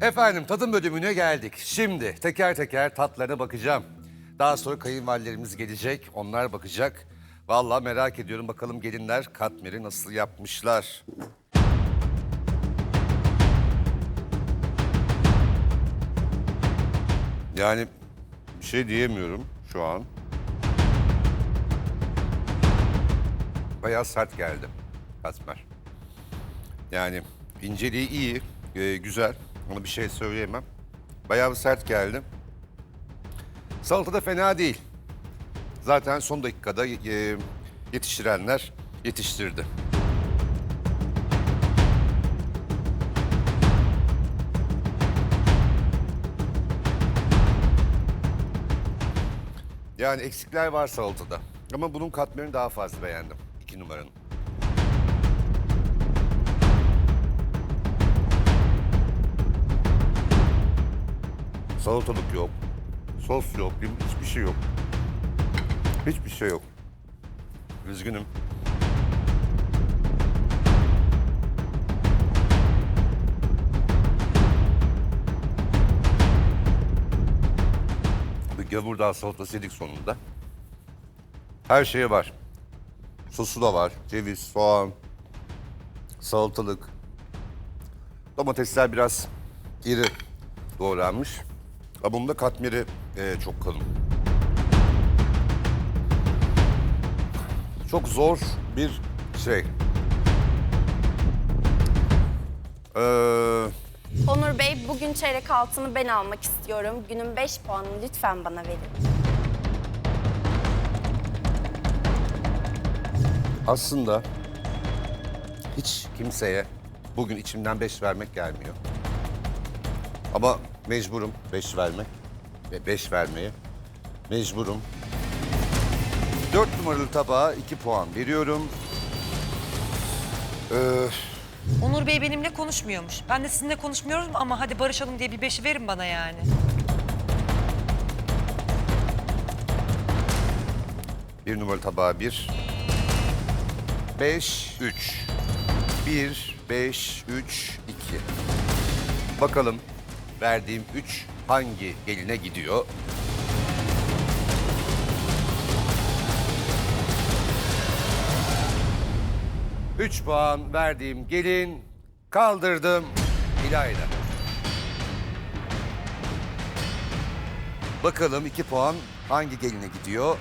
Efendim tadım bölümüne geldik. Şimdi teker teker tatlarına bakacağım. Daha sonra kayınvalidelerimiz gelecek, onlar bakacak. Vallahi merak ediyorum bakalım gelinler katmeri nasıl yapmışlar. Yani bir şey diyemiyorum şu an. Bayağı sert geldi katmer. Yani inceliği iyi, e, güzel. Ona bir şey söyleyemem. Bayağı bir sert geldi. Salata da fena değil. Zaten son dakikada yetiştirenler yetiştirdi. Yani eksikler var salatada. Ama bunun katmerini daha fazla beğendim. iki numaranın. Salatalık yok. Sos yok. Hiçbir şey yok. Hiçbir şey yok. Üzgünüm. Bir gavurdağ salatası yedik sonunda. Her şeye var. Sosu da var. Ceviz, soğan, salatalık. Domatesler biraz iri doğranmış. Ama bunun da katmeri e, çok kalın. Çok zor bir şey. Ee, Onur Bey bugün çeyrek altını ben almak istiyorum. Günün 5 puanını lütfen bana verin. aslında hiç kimseye bugün içimden beş vermek gelmiyor. Ama mecburum beş vermek ve beş vermeye mecburum. Dört numaralı tabağa iki puan veriyorum. Ee, Onur Bey benimle konuşmuyormuş. Ben de sizinle konuşmuyorum ama hadi barışalım diye bir beşi verin bana yani. Bir numaralı tabağa bir. Beş, üç. Bir, beş, üç, iki. Bakalım verdiğim üç hangi geline gidiyor? Üç puan verdiğim gelin kaldırdım İlayda. Bakalım iki puan hangi geline gidiyor?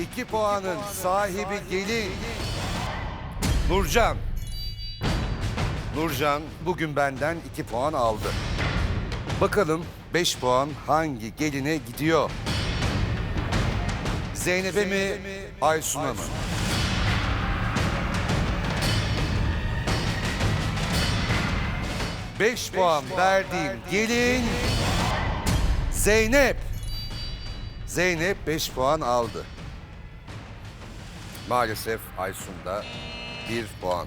İki puanın sahibi gelin. Nurcan. Nurcan bugün benden iki puan aldı. Bakalım beş puan hangi geline gidiyor? Zeynep'e mi, Aysun'a mı? Beş puan verdiğim gelin Zeynep. Zeynep 5 puan aldı. Maalesef Aysun da 1 puan.